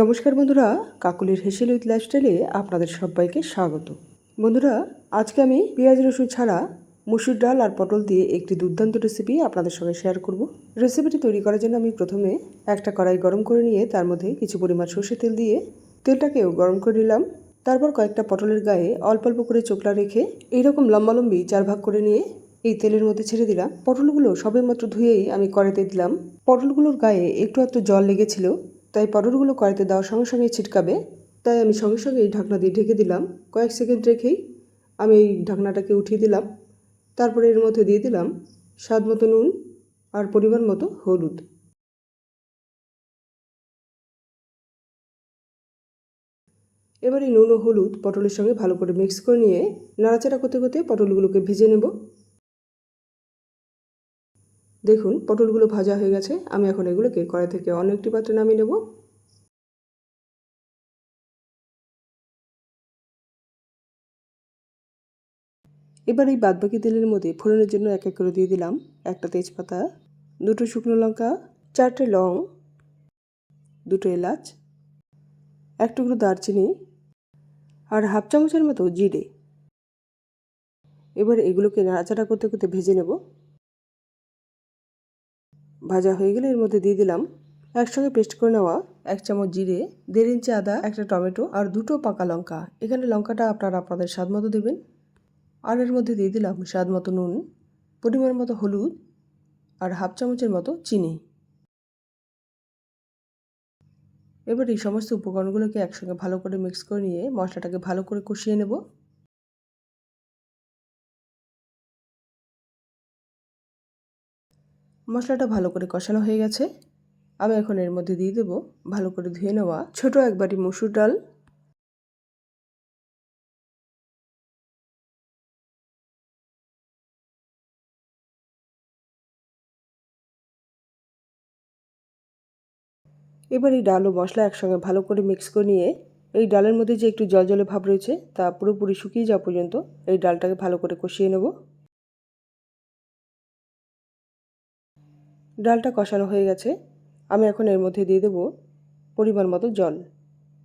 নমস্কার বন্ধুরা, কাকুলির হেসেল উইথ লাইফস্টাইলে আপনাদের সবাইকে স্বাগত। বন্ধুরা, আজকে আমি পেঁয়াজ রসুন ছাড়া মুসুর ডাল আর পটল দিয়ে একটি দুর্দান্ত রেসিপি আপনাদের সঙ্গে শেয়ার করব। রেসিপিটি তৈরি করার জন্য আমি প্রথমে একটা কড়াই গরম করে নিয়ে তার মধ্যে কিছু পরিমাণ সর্ষে তেল দিয়ে তেলটাকেও গরম করে নিলাম। তারপর কয়েকটা পটলের গায়ে অল্প অল্প করে চোখলা রেখে এইরকম লম্বালম্বি চার ভাগ করে নিয়ে এই তেলের মধ্যে ছেড়ে দিলাম। পটলগুলো সবেমাত্র ধুয়েই আমি কড়াইতে দিলাম। পটলগুলোর গায়ে একটু একটু জল লেগেছিল তাই পটলগুলো কড়াইতে দেওয়ার সঙ্গে সঙ্গে ছিটকাবে। তাই আমি সঙ্গে সঙ্গে এই ঢাকনা দিয়ে ঢেকে দিলাম। কয়েক সেকেন্ড রেখেই আমি এই ঢাকনাটাকে উঠিয়ে দিলাম। তারপরে এর মধ্যে দিয়ে দিলাম স্বাদ মতো নুন আর পরিমাণ মতো হলুদ। এবার এই নুন ও হলুদ পটলের সঙ্গে ভালো করে মিক্স করে নিয়ে নাড়াচাড়া করতে করতে পটলগুলোকে ভেজে নেব। দেখুন, পটলগুলো ভাজা হয়ে গেছে। আমি এখন এগুলোকে কড়াই থেকে অন্য একটি পাত্রে নামিয়ে নেব। এবার এই বাদবাকি তেলের মধ্যে ফোড়নের জন্য এক এক করে দিয়ে দিলাম একটা তেজপাতা, দুটো শুকনো লঙ্কা, চারটে লং, দুটো এলাচ, এক টুকরো দারচিনি আর হাফ চামচের মতো জিরে। এবার এগুলোকে নাড়াচাড়া করতে করতে ভেজে নেব। ভাজা হয়ে গেলে এর মধ্যে দিয়ে দিলাম একসঙ্গে পেস্ট করে নেওয়া এক চামচ জিরে, দেড় ইঞ্চি আদা, একটা টমেটো আর দুটো পাকা লঙ্কা। এখানে লঙ্কাটা আপনারা আপনাদের স্বাদ মতো দেবেন। আর এর মধ্যে দিয়ে দিলাম স্বাদ মতো নুন, পরিমাণ মতো হলুদ আর হাফ চামচের মতো চিনি। এবার এই সমস্ত উপকরণগুলোকে একসঙ্গে ভালো করে মিক্স করে নিয়ে মশলাটাকে ভালো করে কষিয়ে নেব। মশলাটা ভালো করে কষানো হয়ে গেছে। আমি এখন এর মধ্যে দিয়ে দেবো ভালো করে ধুয়ে নেওয়া ছোট একবারই মসুর ডাল। এবার এই ডাল ও মশলা একসঙ্গে ভালো করে মিক্স করে নিয়ে এই ডালের মধ্যে যে একটু জল জলে ভাব রয়েছে তা পুরোপুরি শুকিয়ে যাওয়া পর্যন্ত এই ডালটাকে ভালো করে কষিয়ে নেব। ডালটা কষানো হয়ে গেছে। আমি এখন এর মধ্যে দিয়ে দেবো পরিমাণ মতো জল।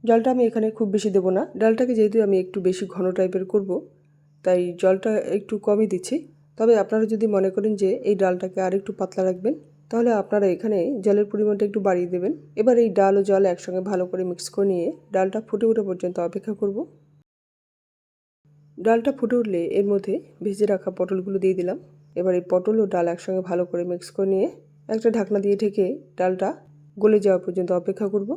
জলটা আমি এখানে খুব বেশি দেবো না। ডালটাকে যেহেতু আমি একটু বেশি ঘন টাইপের করব, তাই জলটা একটু কমই দিচ্ছি। তবে আপনারা যদি মনে করেন যে এই ডালটাকে আর একটু পাতলা রাখবেন, তাহলে আপনারা এখানে জলের পরিমাণটা একটু বাড়িয়ে দেবেন। এবার এই ডাল ও জল একসঙ্গে ভালো করে মিক্স করে নিয়ে ডালটা ফুটে উঠে পর্যন্ত অপেক্ষা করব। ডালটা ফুটে উঠলে এর মধ্যে ভেজে রাখা পটলগুলো দিয়ে দিলাম। এবার এই পটল ও ডাল একসঙ্গে ভালো করে মিক্স করে নিয়ে একটা ঢাকনা দিয়ে ঢেকে ডালটা গলে যাওয়া পর্যন্ত অপেক্ষা করব।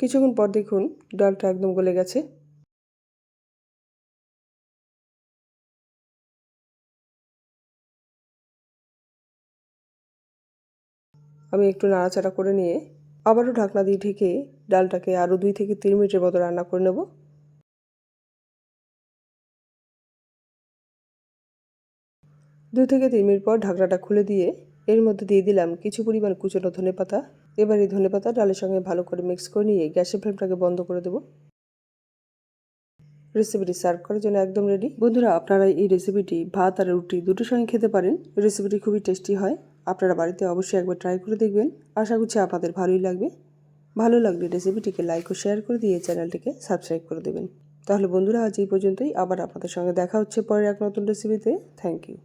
কিছুক্ষণ পর দেখুন ডালটা একদম গলে গেছে। আমি একটু নাড়াচাড়া করে নিয়ে আবারও ঢাকনা দিয়ে ঢেকে ডালটাকে আরও দুই থেকে তিন মিনিটের মতো রান্না করে নেব। দু থেকে তিন মিনিট পর ঢাকনাটা খুলে দিয়ে এর মধ্যে দিয়ে দিলাম কিছু পরিমাণ কুচনো ধনে পাতা। এবার এই ধনে পাতা ডালের সঙ্গে ভালো করে মিক্স করে নিয়ে গ্যাসের ফ্লেমটাকে বন্ধ করে দেবো। রেসিপিটি সার্ভ করার জন্য একদম রেডি বন্ধুরা, আপনারা এই রেসিপিটি ভাত আর রুটি দুটোর সঙ্গে খেতে পারেন। রেসিপিটি খুবই টেস্টি হয়। আপনারা বাড়িতে অবশ্যই একবার ট্রাই করে দেখবেন। আশা করছি আপনাদের ভালোই লাগবে। ভালো লাগলে রেসিপিটিকে লাইক ও শেয়ার করে দিয়ে চ্যানেলটিকে সাবস্ক্রাইব করে দেবেন। তাহলে বন্ধুরা, আজ এই পর্যন্তই। আবার আপনাদের সঙ্গে দেখা হচ্ছে পরের এক নতুন রেসিপিতে থ্যাংক ইউ